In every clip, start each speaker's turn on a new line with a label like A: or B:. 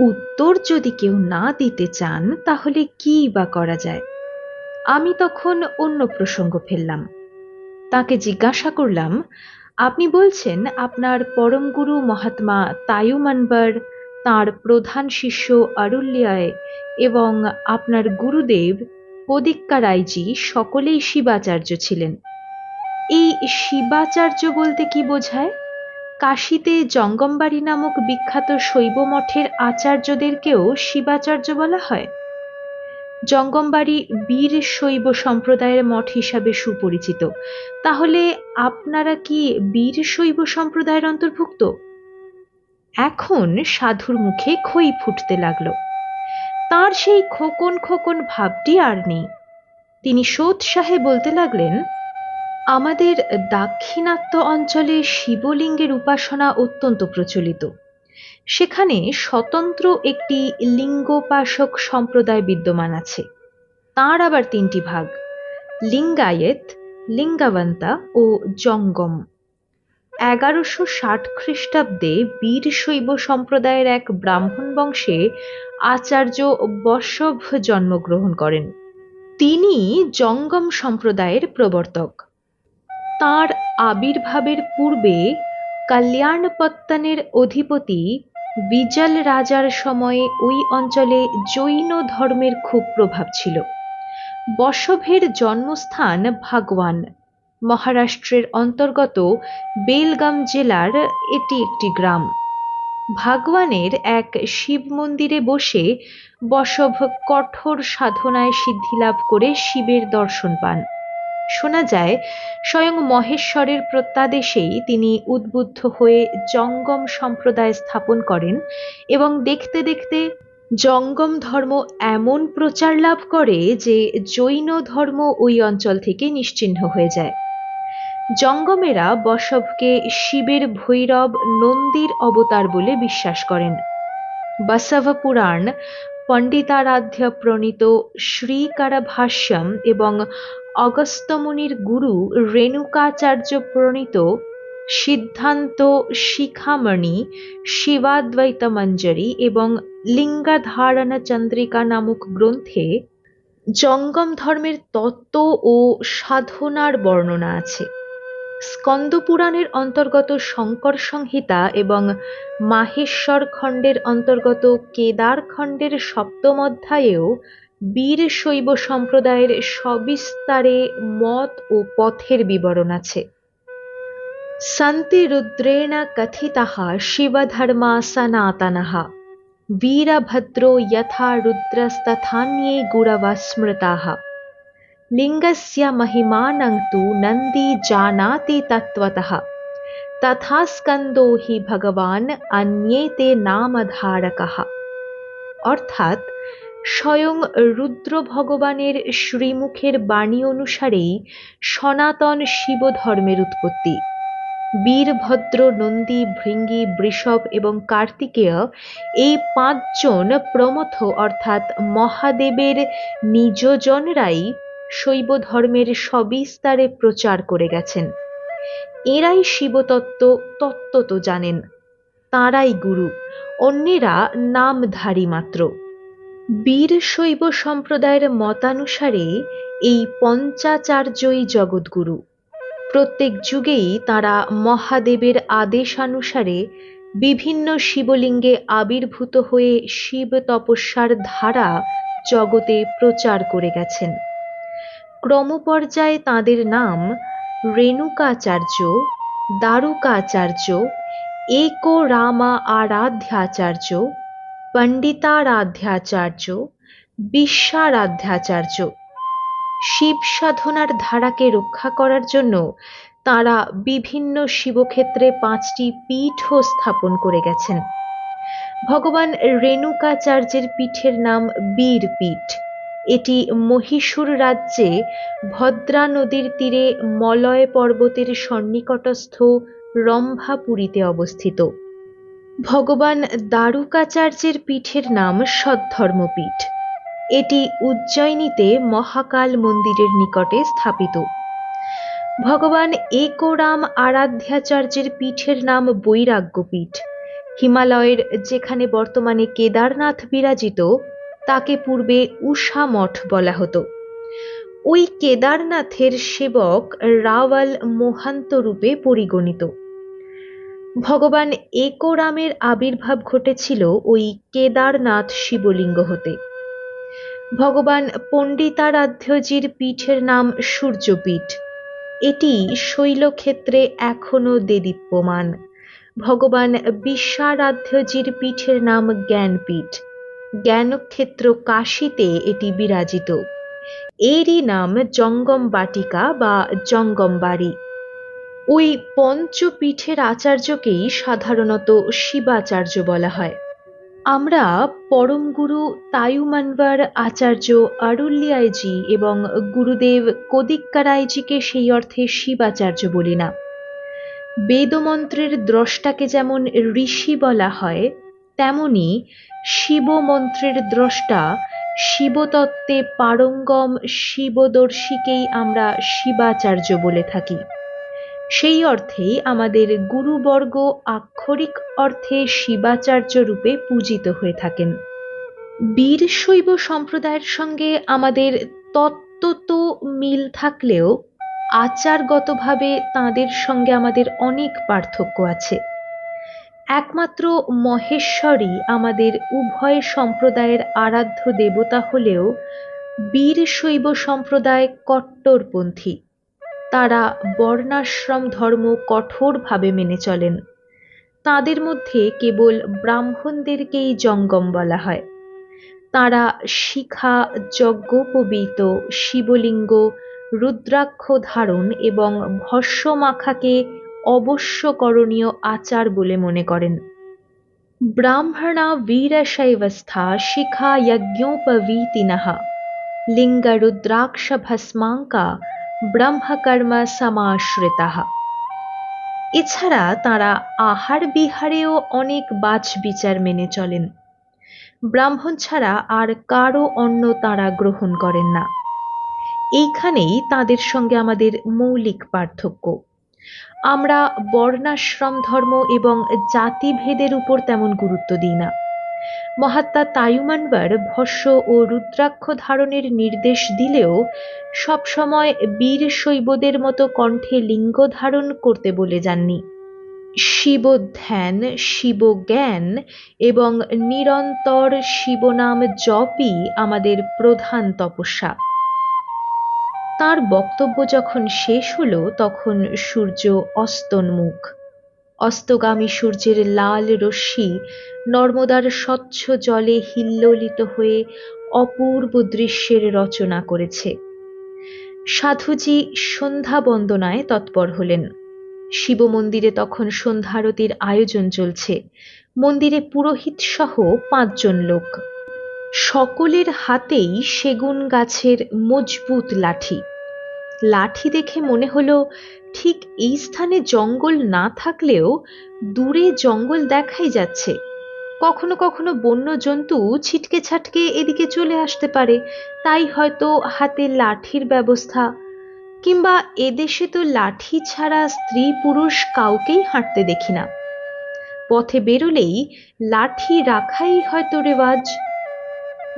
A: উত্তর যদি কেউ না দিতে চান, তাহলে কি বা করা যায়? আমি তখন অন্য প্রসঙ্গ ফেললাম। তাকে জিজ্ঞাসা করলাম, আপনি বলছেন আপনার পরম গুরু মহাত্মা তায়ুমানবার তার প্রধান শিষ্য আরুল্যায় এবং আপনার গুরুদেব পদিক্কা রায়জি সকলেই শিবাচার্য ছিলেন। এই শিবাচার্য বলতে কি বোঝায়? কাশীতে জঙ্গমবাড়ি নামক বিখ্যাত শৈব মঠের আচার্যদেরকেও শিবাচার্য বলা হয়। জঙ্গমবাড়ি বীর শৈব সম্প্রদায়ের মঠ হিসাবে সুপরিচিত। তাহলে আপনারা কি বীর শৈব সম্প্রদায়ের অন্তর্ভুক্ত? এখন সাধুর মুখে খই ফুটতে লাগল। তার সেই খোকন খোকন ভাবটি আর নেই। তিনি সোৎসাহে বলতে লাগলেন আমাদের দাক্ষিণাত্য অঞ্চলে শিবলিঙ্গের উপাসনা অত্যন্ত প্রচলিত। সেখানে স্বতন্ত্র একটি লিঙ্গোপাসক সম্প্রদায় বিদ্যমান আছে। তার আবার তিনটি ভাগ, লিঙ্গায়েত, লিঙ্গাবন্তা ও জঙ্গম। এগারোশো ষাট খ্রিস্টাব্দে বীর শৈব সম্প্রদায়ের এক ব্রাহ্মণ বংশে আচার্য বসভ জন্মগ্রহণ করেন। তিনি জঙ্গম সম্প্রদায়ের প্রবর্তক। তার আবির্ভাবের পূর্বে কল্যাণপত্তনের অধিপতি বিজল রাজার সময়ে ওই অঞ্চলে জৈন ধর্মের খুব প্রভাব ছিল। বসভের জন্মস্থান ভাগওয়ান, মহারাষ্ট্রের অন্তর্গত বেলগাম জেলার এটি একটি গ্রাম। ভাগওয়ানের এক শিব মন্দিরে বসে বসভ কঠোর সাধনায় সিদ্ধিলাভ করে শিবের দর্শন পান। শোনা যায়, স্বয়ং মহেশ্বরের প্রত্যাদেশেই তিনি উদ্বুদ্ধ হয়ে জঙ্গম সম্প্রদায় স্থাপন করেন এবং দেখতে দেখতে জঙ্গম ধর্ম এমন প্রচার লাভ করে যে জৈন ধর্ম ওই অঞ্চল থেকে নিশ্চিহ্ন হয়ে যায়। জঙ্গমেরা বসবকে শিবের ভৈরব নন্দীর অবতার বলে বিশ্বাস করেন। বসব পুরাণ, পণ্ডিতারাধ্য প্রণীত শ্রীকারা ভাষ্যম এবং অগস্ত্যমুনির গুরু রেণুকাচার্য প্রণীত সিদ্ধান্ত শিখামণি শিবাদ্বৈত মঞ্জরি এবং লিঙ্গাধারণা চন্দ্রিকা নামক গ্রন্থে জঙ্গম ধর্মের তত্ত্ব ও সাধনার বর্ণনা আছে। স্কন্দ পুরাণের অন্তর্গত শঙ্কর সংহিতা এবং মাহেশ্বর খণ্ডের অন্তর্গত কেদার খণ্ডের সপ্তম অধ্যায়েও বীর শৈব সম্প্রদায়ের সবিস্তারে মত ও পথের বিবরণ আছে সন্তি রুদ্রেণ কথিতাः শিবধর্মা সনাতনः वीरभद्रो यथा रुद्रस्तथान्ये गुरवः स्मृताः लिङ्गस्य महिमानं तु नन्दी जानाति तत्त्वतः तथा स्कन्दो हि भगवान् अन्ये ते नामधारकः অর্থাৎ স্বয়ং রুদ্র ভগবানের শ্রীমুখের বাণী অনুসারেই সনাতন শিব ধর্মের উৎপত্তি। বীরভদ্র নন্দী, ভৃঙ্গি, বৃষভ এবং কার্তিকেয় এই পাঁচজন প্রমথ অর্থাৎ মহাদেবের নিজজনরাই শৈব ধর্মের সবিস্তারে প্রচার করে গেছেন। এরাই শিবতত্ত্ব, তত্ত্ব তো জানেন। তাঁরাই গুরু, অন্যেরা নামধারী মাত্র। বীর শৈব সম্প্রদায়ের মতানুসারে এই পঞ্চাচার্যই জগৎগুরু। প্রত্যেক যুগেই তারা মহাদেবের আদেশানুসারে বিভিন্ন শিবলিঙ্গে আবির্ভূত হয়ে শিব তপস্যার ধারা জগতে প্রচার করে গেছেন। ক্রমপর্যায়ে তাঁদের নাম রেণুকাচার্য দারুকাচার্য একো রামা আরাধ্যাচার্য পণ্ডিতারাধ্যাচার্য, বিশ্বারাধ্যাচার্য শিব সাধনার ধারাকে রক্ষা করার জন্য তারা বিভিন্ন শিবক্ষেত্রে পাঁচটি পীঠও স্থাপন করে গেছেন। ভগবান রেণুকাচার্যের পীঠের নাম বীর পীঠ। এটি মহীশূর রাজ্যে ভদ্রা নদীর তীরে মলয় পর্বতের সন্নিকটস্থ রম্ভাপুরীতে অবস্থিত। ভগবান দারুকাচার্যের পীঠের নাম সদ্ধর্মপীঠ এটি উজ্জয়িনীতে মহাকাল মন্দিরের নিকটে স্থাপিত। ভগবান একোরাম আরাধ্যাচার্যের পীঠের নাম বৈরাগ্যপীঠ। হিমালয়ের যেখানে বর্তমানে কেদারনাথ বিরাজিত, তাকে পূর্বে উষা মঠ বলা হতো। ওই কেদারনাথের সেবক রাওয়াল মোহান্ত রূপে পরিগণিত। ভগবান একরামের আবির্ভাব ঘটেছিল ওই কেদারনাথ শিবলিঙ্গ হতে। ভগবান পণ্ডিতারাধ্যজির পীঠের নাম সূর্যপীঠ। এটি শৈলক্ষেত্রে এখনও দেদীপ্যমান। ভগবান বিশ্বারাধ্যজির পীঠের নাম জ্ঞানপীঠ। জ্ঞানক্ষেত্র কাশীতে এটি বিরাজিত। এরই নাম জঙ্গম বাটিকা বা জঙ্গম বাড়ি ওই পঞ্চপীঠের আচার্যকেই সাধারণত শিবাচার্য বলা হয়। আমরা পরম গুরু তায়ুমানবার আচার্য আরুল্লিয়াইজি এবং গুরুদেব কদিক্কারাইজিকে সেই অর্থে শিবাচার্য বলি না। বেদমন্ত্রের দ্রষ্টাকে যেমন ঋষি বলা হয়, তেমনি শিবমন্ত্রের দ্রষ্টা শিবতত্ত্বে পারঙ্গম শিবদর্শীকেই আমরা শিবাচার্য বলে থাকি। সেই অর্থেই আমাদের গুরুবর্গ আক্ষরিক অর্থে শিবাচার্য রূপে পূজিত হয়ে থাকেন। বীর শৈব সম্প্রদায়ের সঙ্গে আমাদের তত্ত্ব মিল থাকলেও আচারগতভাবে তাঁদের সঙ্গে আমাদের অনেক পার্থক্য আছে। একমাত্র মহেশ্বরই আমাদের উভয় সম্প্রদায়ের আরাধ্য দেবতা হলেও বীর শৈব সম্প্রদায় কট্টরপন্থী। তারা বর্ণাশ্রম ধর্ম কঠোরভাবে মেনে চলেন। তাদের মধ্যে কেবল ব্রাহ্মণদেরকেই জঙ্গম বলা হয়। তারা শিখা, যজ্ঞোপবীত, শিবলিঙ্গ, রুদ্রাক্ষ ধারণ এবং ভস্য মাখাকে অবশ্যকরণীয় আচার বলে মনে করেন। ব্রাহ্মণা বীরশৈবস্থা শিখা, যজ্ঞোপবীতিনঃ, লিঙ্গরুদ্রাক্ষভস্মাঙ্কা ব্রহ্মকর্ম সমাশ্রিতা। এছাড়া তারা আহার বিহারেও অনেক বাছ বিচার মেনে চলেন। ব্রাহ্মণ ছাড়া আর কারও অন্য তারা গ্রহণ করেন না। এইখানেই তাদের সঙ্গে আমাদের মৌলিক পার্থক্য। আমরা বর্ণাশ্রম ধর্ম এবং জাতিভেদের উপর তেমন গুরুত্ব দিই না। মহাত্মা তায়ুমানবার ভস্য ও রুদ্রাক্ষ ধারণের নির্দেশ দিলেও সবসময় বীর শৈবদের মতো কণ্ঠে লিঙ্গ ধারণ করতে বলে যাননি। শিবধ্যান, শিবজ্ঞান এবং নিরন্তর শিবনাম জপই আমাদের প্রধান তপস্যা। তার বক্তব্য যখন শেষ হলো, তখন সূর্য অস্তন্মুখ। অস্তগামী সূর্যের লাল রশ্মি নর্মদার স্বচ্ছ জলে হিল্লোলিত হয়ে অপূর্ব দৃশ্যের রচনা করেছে। সাধুজি সন্ধ্যা বন্দনায় তৎপর হলেন। শিব মন্দিরে তখন সন্ধ্যারতির আয়োজন চলছে। মন্দিরে পুরোহিত সহ পাঁচজন লোক। সকলের হাতেই সেগুন গাছের মজবুত লাঠি। লাঠি দেখে মনে হলো, ঠিক এই স্থানে জঙ্গল না থাকলেও দূরে জঙ্গল দেখাই যাচ্ছে। কখনো কখনো বন্য জন্তু ছিটকে ছাটকে এদিকে চলে আসতে পারে, তাই হয়তো হাতে লাঠির ব্যবস্থা। কিংবা এদেশে তো লাঠি ছাড়া স্ত্রী পুরুষ কাউকেই হাঁটতে দেখি না। পথে বেরোলেই লাঠি রাখাই হয়তো রেওয়াজ।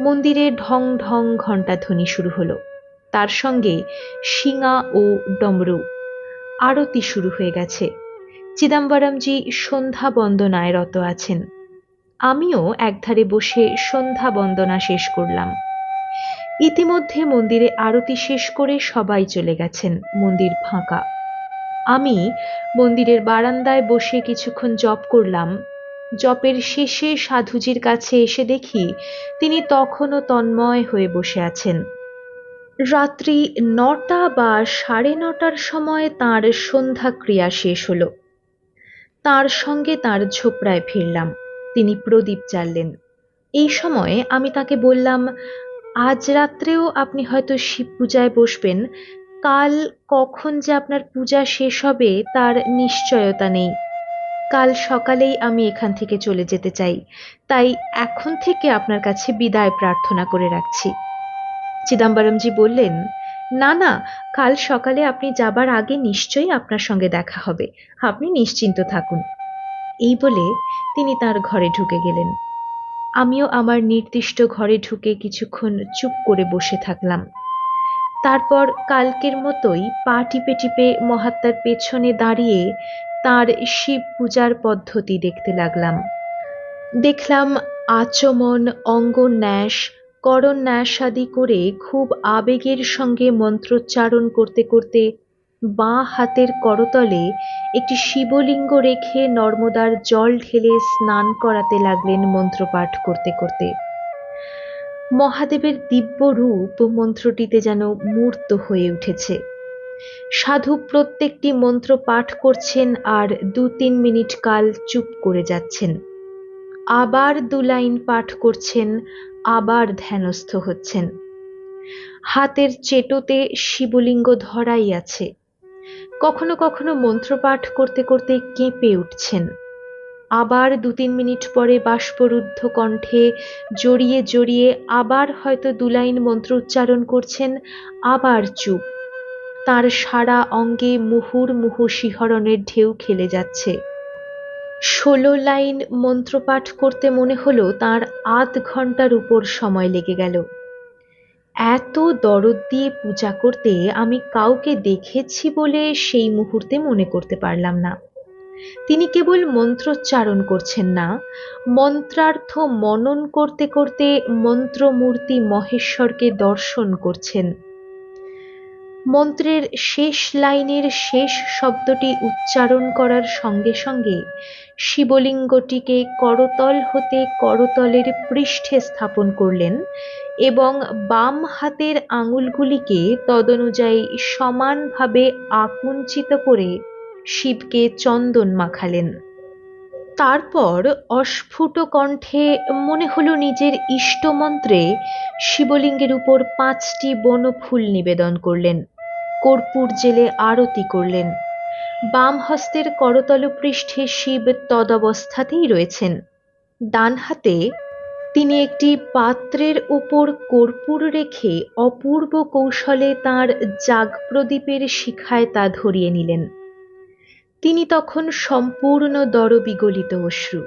A: মন্দিরে ঢং ঢং ঘণ্টাধ্বনি শুরু হলো। তার সঙ্গে শিঙা ও ডমরু। আরতি শুরু হয়ে গেছে। চিদাম্বরমজি সন্ধ্যা বন্দনায় রত আছেন। আমিও একধারে বসে সন্ধ্যা বন্দনা শেষ করলাম। ইতিমধ্যে মন্দিরে আরতি শেষ করে সবাই চলে গেছেন মন্দির ফাঁকা। আমি মন্দিরের বারান্দায় বসে কিছুক্ষণ জপ করলাম। জপের শেষে সাধুজির কাছে এসে দেখি তিনি তখনও তন্ময় হয়ে বসে আছেন। রাত্রি নটা বা সাড়ে নটার সময় তাঁর সন্ধ্যা ক্রিয়া শেষ হলো। তার সঙ্গে তার ঝোপড়ায় ফিরলাম। তিনি প্রদীপ জ্বাললেন। এই সময় আমি তাকে বললাম, আজ রাত্রেও আপনি হয়তো শিব পূজায় বসবেন। কাল কখন যে আপনার পূজা শেষ হবে তার নিশ্চয়তা নেই। কাল সকালেই আমি এখান থেকে চলে যেতে চাই। তাই এখন থেকে আপনার কাছে বিদায় প্রার্থনা করে রাখছি। চিদাম্বরমজি বললেন, না না, কাল সকালে আপনি যাবার আগে নিশ্চয়ই আপনার সঙ্গে দেখা হবে। আপনি নিশ্চিন্ত থাকুন। এই বলে তিনি তার ঘরে ঢুকে গেলেন। আমিও আমার নির্দিষ্ট ঘরে ঢুকে কিছুক্ষণ চুপ করে বসে থাকলাম। তারপর কালকের মতোই পা টিপে টিপে মহাত্মার পেছনে দাঁড়িয়ে তার শিব পূজার পদ্ধতি দেখতে লাগলাম। দেখলাম আচমন, অঙ্গন্যাস করন্যাস আদি করে খুব আবেগের সঙ্গে মন্ত্রোচ্চারণ করতে করতে বাঁ হাতের করতলে একটি শিবলিঙ্গ রেখে নর্মদার জল ঢেলে স্নান করাতে লাগলেন মন্ত্রপাঠ করতে করতে। মহাদেবের দিব্য রূপ মন্ত্রটিতে যেন মূর্ত হয়ে উঠেছে। সাধু প্রত্যেকটি মন্ত্র পাঠ করছেন আর দু তিন মিনিট কাল চুপ করে যাচ্ছেন। আবার দু লাইন পাঠ করছেন আবার ধ্যানস্থ হচ্ছেন। হাতের চেটোতে শিবলিঙ্গ ধরাই আছে। কখনো কখনো মন্ত্রপাঠ করতে করতে কেঁপে উঠছেন। আবার দু তিন মিনিট পরে বাষ্পরুদ্ধ কণ্ঠে জড়িয়ে জড়িয়ে আবার হয়তো দু লাইন মন্ত্র উচ্চারণ করছেন, আবার চুপ। তার সারা অঙ্গে মুহুর্মুহু শিহরণের ঢেউ খেলে যাচ্ছে। ষোলো লাইন মন্ত্রপাঠ করতে মনে হলো তার আধ ঘণ্টার উপর সময় লেগে গেল। এত দরদ দিয়ে পূজা করতে আমি কাউকে দেখেছি বলে সেই মুহূর্তে মনে করতে পারলাম না। তিনি কেবল মন্ত্রোচ্চারণ করছেন না, মন্ত্রার্থ মনন করতে করতে মন্ত্রমূর্তি মহেশ্বরকে দর্শন করছেন। মন্ত্রের শেষ লাইনের শেষ শব্দটি উচ্চারণ করার সঙ্গে সঙ্গে শিবলিঙ্গটিকে করতল হতে করতলের পৃষ্ঠে স্থাপন করলেন এবং বাম হাতের আঙুলগুলিকে তদনুযায়ী সমানভাবে আকুঞ্চিত করে শিবকে চন্দন মাখালেন। তারপর অস্ফুট কণ্ঠে মনে হলো নিজের ইষ্টমন্ত্রে শিবলিঙ্গের উপর পাঁচটি বনফুল নিবেদন করলেন, কর্পূর জেলে আরতি করলেন। বাম হস্তের করতল পৃষ্ঠে শিব তদবস্থাতেই রয়েছেন। ডান হাতে তিনি একটি পাত্রের উপর কর্পূর রেখে অপূর্ব কৌশলে তাঁর জাগপ্রদীপের শিখায় তা ধরিয়ে নিলেন। তিনি তখন সম্পূর্ণ দরবিগলিত অশ্রু।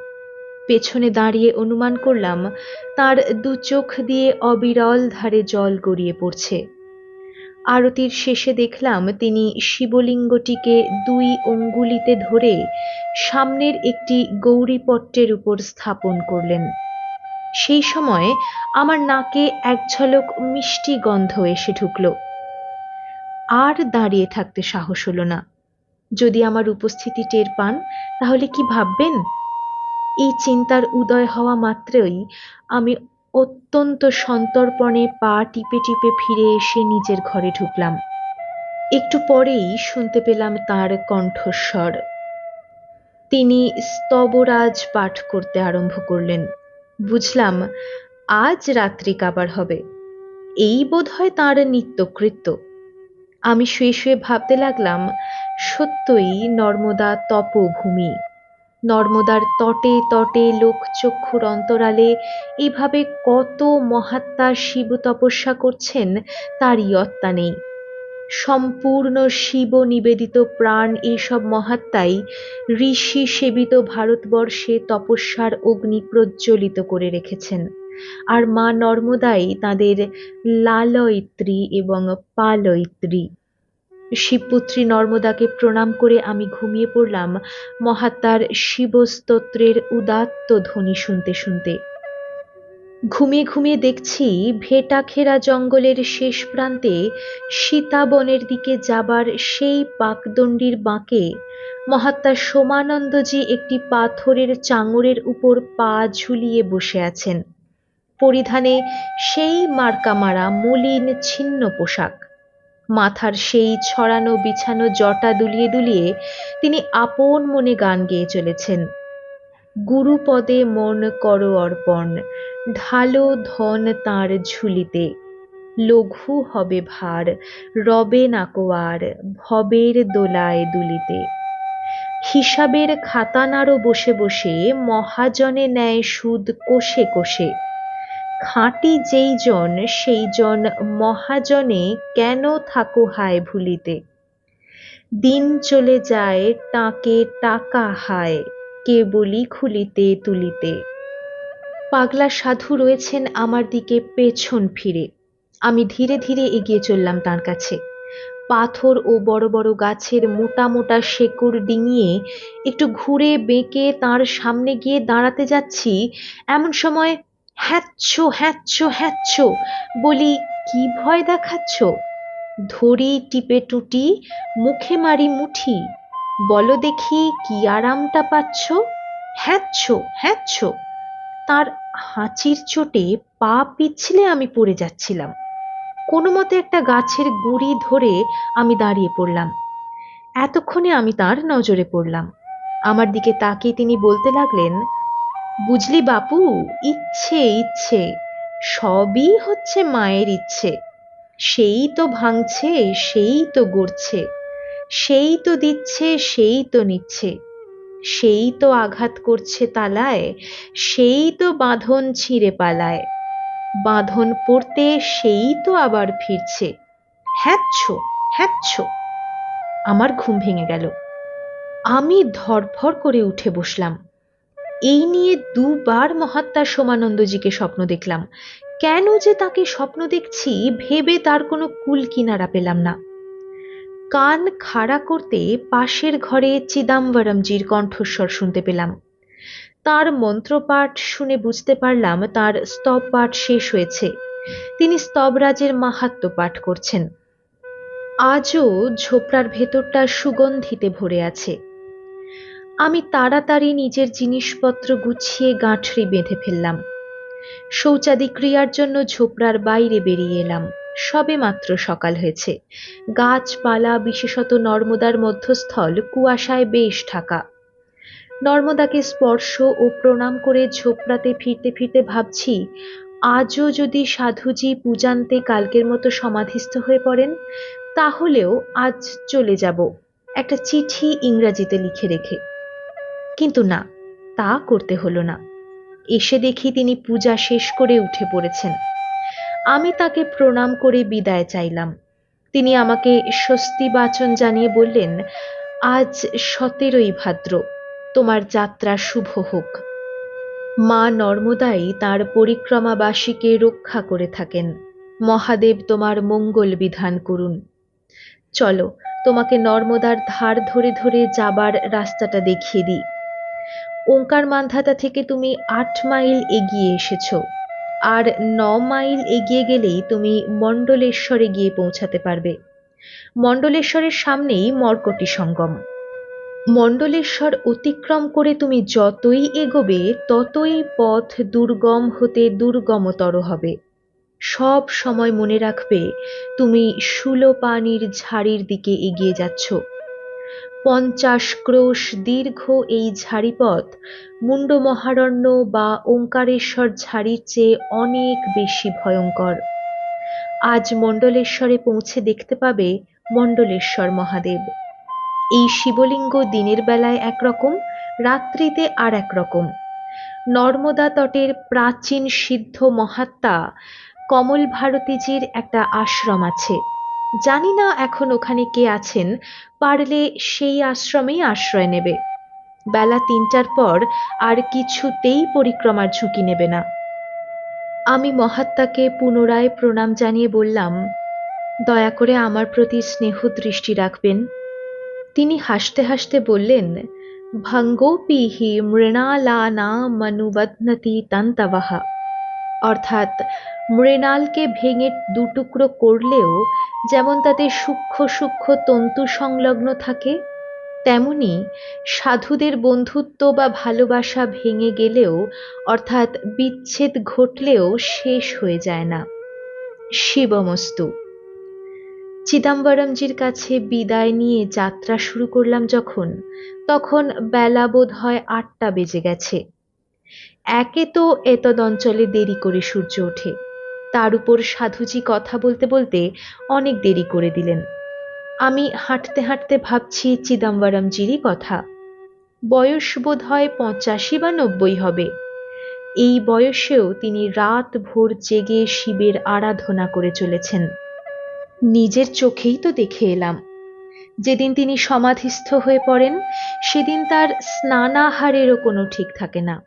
A: পেছনে দাঁড়িয়ে অনুমান করলাম, তার দু চোখ দিয়ে অবিরল ধারে জল গড়িয়ে পড়ছে। আরতির শেষে দেখলাম, তিনি শিবলিঙ্গটিকে দুই অঙ্গুলিতে ধরে সামনের একটি গৌরীপট্টের উপর স্থাপন করলেন। সেই সময় আমার নাকে এক ঝলক মিষ্টি গন্ধ এসে ঢুকল। আর দাঁড়িয়ে থাকতে সাহস হলো না। যদি আমার উপস্থিতি টের পান, তাহলে কি ভাববেন? এই চিন্তার উদয় হওয়া মাত্রই আমি অত্যন্ত সন্তর্পণে পা টিপে টিপে ফিরে এসে নিজের ঘরে ঢুকলাম। একটু পরেই শুনতে পেলাম তার কণ্ঠস্বর। তিনি স্তবরাজ পাঠ করতে আরম্ভ করলেন। বুঝলাম, আজ রাত্রি কাবার হবে। এই বোধ হয় তাঁর নিত্যকৃত্য। আমি শুয়ে শুয়ে ভাবতে লাগলাম, সত্যই নর্মদা তপভূমি। নর্মদার তটে তটে লোকচক্ষুর অন্তরালে এভাবে কত মহাত্মা শিব তপস্যা করছেন তার ইয়ত্তা নেই। সম্পূর্ণ শিব নিবেদিত প্রাণ এইসব মহাত্মাই ঋষি সেবিত ভারতবর্ষে তপস্যার অগ্নি প্রজ্বলিত করে রেখেছেন। আর মা নর্মদাই তাদের লালয়িত্রী এবং পালয়িত্রী। শিবপুত্রী নর্মদাকে প্রণাম করে আমি ঘুমিয়ে পড়লাম মহাত্মার শিবস্তোত্রের উদাত্ত ধ্বনি শুনতে শুনতে। ঘুমিয়ে ঘুমিয়ে দেখছি ভেটাখেরা জঙ্গলের শেষ প্রান্তে সীতাবনের দিকে যাবার সেই পাকদণ্ডির বাঁকে মহাত্মা সোমানন্দজি একটি পাথরের চাঙড়ের উপর পা ঝুলিয়ে বসে আছেন। পরিধানে সেই মার্কা মারা মলিন ছিন্ন পোশাক। মাথার সেই ছড়ানো বিছানো জটা দুলিয়ে দুলিয়ে তিনি আপন মনে গান গেয়ে চলেছেন। গুরুপদে মন কর অর্পণ, ঢালো ধন তাঁর ঝুলিতে। লঘু হবে ভার, রবে নাকোয়ার ভবের দোলায় দুলিতে। হিসাবের খাতা নাড়ো বসে বসে মহাজনে নেয় সুদ কোষে কোষে। খাঁটি যেই জন, সেই জন মহাজনে কেন থাকো হায় ভুলিতে? দিন চলে যায় তাকে টাকা হায় কে বলি খুলিতে তুলিতে। পাগলা সাধু রয়েছেন আমার দিকে পেছন ফিরে। আমি ধীরে ধীরে এগিয়ে চললাম তার কাছে। পাথর ও বড় বড় গাছের মোটা মোটা শেকড় ডিঙিয়ে একটু ঘুরে বেঁকে তার সামনে গিয়ে দাঁড়াতে যাচ্ছি, এমন সময় হ্যাচ্ছ হ্যাচ্ছ হ্যাচ্ছ। বলি, কি ভয় দেখাচ্ছ? ধরি, টিপে টুটি, মুখে মারি মুঠি। বলো দেখি, কি আরামটা পাচ্ছ? হ্যাচ্ছ হ্যাচ্ছ। তার হাঁচির চোটে পা পিছলে আমি পড়ে যাচ্ছিলাম। কোনো মতে একটা গাছের গুঁড়ি ধরে আমি দাঁড়িয়ে পড়লাম। এতক্ষণে আমি তার নজরে পড়লাম। আমার দিকে তাকিয়ে তিনি বলতে লাগলেন বুঝলি বাপু, ইচ্ছে ইচ্ছে। সবই হচ্ছে মায়ের ইচ্ছে। সেই তো ভাঙছে, সেই তো গড়ছে। সেই তো দিচ্ছে, সেই তো নিচ্ছে। সেই তো আঘাত করছে তালায়, সেই তো বাঁধন ছিঁড়ে পালায়। বাঁধন পড়তে সেই তো আবার ফিরছে। হ্যাচ্ছ হ্যাচ্ছ। আমার ঘুম ভেঙে গেল। আমি ধরফর করে উঠে বসলাম। এই নিয়ে দুবার মহাত্মা সোমানন্দজিকে স্বপ্ন দেখলাম। কেন যে তাকে স্বপ্ন দেখছি, ভেবে তার কোনো কুল কিনারা পেলাম না। কান খাড়া করতে পাশের ঘরে চিদাম্বরমজির কণ্ঠস্বর শুনতে পেলাম। তার মন্ত্রপাঠ শুনে বুঝতে পারলাম তার স্তব পাঠ শেষ হয়েছে। তিনি স্তবরাজের মাহাত্ম পাঠ করছেন। আজও ঝোপড়ার ভেতরটা সুগন্ধিতে ভরে আছে। আমি তাড়াতাড়ি নিজের জিনিসপত্র গুছিয়ে গাঁঠরি বেঁধে ফেললাম। শৌচাদি ক্রিয়ার জন্য ঝোপড়ার বাইরে বেরিয়ে এলাম। সবে মাত্র সকাল হয়েছে। গাছপালা, বিশেষত নর্মদার মধ্যস্থল, কুয়াশায় বেশ ঢাকা। নর্মদাকে স্পর্শ ও প্রণাম করে ঝোপড়াতে ফিরতে ফিরতে ভাবছি, আজও যদি সাধুজি পূজান্তে কালকের মতো সমাধিস্থ হয়ে পড়েন, তাহলেও আজ চলে যাব। একটা চিঠি ইংরাজিতে লিখে রেখে। কিন্তু না, তা করতে হলো না। এসে দেখি তিনি পূজা শেষ করে উঠে পড়েছেন। আমি তাকে প্রণাম করে বিদায় চাইলাম। তিনি আমাকে স্বস্তি বাচন জানিয়ে বললেন, আজ সতেরোই ভাদ্র, তোমার যাত্রা শুভ হোক। মা নর্মদাই তার পরিক্রমাবাসীকে রক্ষা করে থাকেন। মহাদেব তোমার মঙ্গল বিধান করুন। চলো, তোমাকে নর্মদার ধার ধরে ধরে যাবার রাস্তাটা দেখিয়ে দিই। ওঙ্কার মান্ধাতা থেকে তুমি আট মাইল এগিয়ে এসেছ। আর ন মাইল এগিয়ে গেলেই তুমি মণ্ডলেশ্বরে গিয়ে পৌঁছাতে পারবে। মণ্ডলেশ্বরের সামনেই মর্কটি সঙ্গম। মণ্ডলেশ্বর অতিক্রম করে তুমি যতই এগোবে, ততই পথ দুর্গম হতে দুর্গমতর হবে। সব সময় মনে রাখবে, তুমি পানির ঝাড়ির দিকে এগিয়ে যাচ্ছ। পঞ্চাশ ক্রোশ দীর্ঘ এই ঝাড়িপথ মুন্ড মহারণ্য বা ওঙ্কারেশ্বর ঝাড়ির চেয়ে অনেক বেশি ভয়ঙ্কর। আজ মণ্ডলেশ্বরে পৌঁছে দেখতে পাবে মণ্ডলেশ্বর মহাদেব। এই শিবলিঙ্গ দিনের বেলায় একরকম, রাত্রিতে আর একরকম। নর্মদা তটের প্রাচীন সিদ্ধ মহাত্মা কমল ভারতীজির একটা আশ্রম আছে। জানি না এখন ওখানে কে আছেন, পারলে সেই আশ্রমেই আশ্রয় নেবে। বেলা তিনটার পর আর কিছুতেই পরিক্রমার ঝুঁকি নেবে না। আমি মহাত্মাকে পুনরায় প্রণাম জানিয়ে বললাম, দয়া করে আমার প্রতি স্নেহ দৃষ্টি রাখবেন। তিনি হাসতে হাসতে বললেন ভঙ্গোপিহি মৃণালানা মনুবধ্নতি তন্তবহা। অর্থাৎ মৃণালকে ভেঙে দুটুকরো করলেও যেমন তাতে সূক্ষ্ম সূক্ষ্ম তন্তু সংলগ্ন থাকে, তেমনি সাধুদের বন্ধুত্ব বা ভালোবাসা ভেঙে গেলেও, অর্থাৎ বিচ্ছেদ ঘটলেও শেষ হয়ে যায় না। শিবমস্তু। চিদাম্বরমজির কাছে বিদায় নিয়ে যাত্রা শুরু করলাম যখন, তখন বেলা বোধ হয় আটটা বেজে গেছে। একে তো এতদ অঞ্চলে দেরি করে সূর্য ওঠে। তার উপর সাধুজি কথা বলতে বলতে অনেক দেরি করে দিলেন। আমি হাঁটতে হাঁটতে ভাবছি চিদাম্বরমজিরই কথা। বয়স বোধ হয় পঁচাশি বা নব্বই হবে। এই বয়সেও তিনি রাত ভোর জেগে শিবের আরাধনা করে চলেছেন। নিজের চোখেই তো দেখে এলাম। যেদিন তিনি সমাধিস্থ হয়ে পড়েন, সেদিন তার স্নানাহারেরও কোনো ঠিক থাকে না।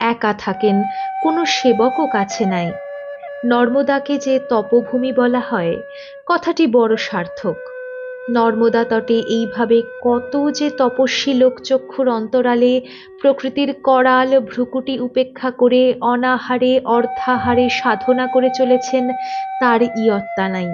A: একা থাকেন, কোনো সেবকও কাছে নাই। নর্মদাকে যে তপভূমি বলা হয়, কথাটি বড় সার্থক। নর্মদা তটে এইভাবে কত যে তপস্বী লোকচক্ষুর অন্তরালে প্রকৃতির করাল ভ্রুকুটি উপেক্ষা করে অনাহারে, অর্থাহারে সাধনা করে চলেছেন, তার ইয়ত্তা নাই।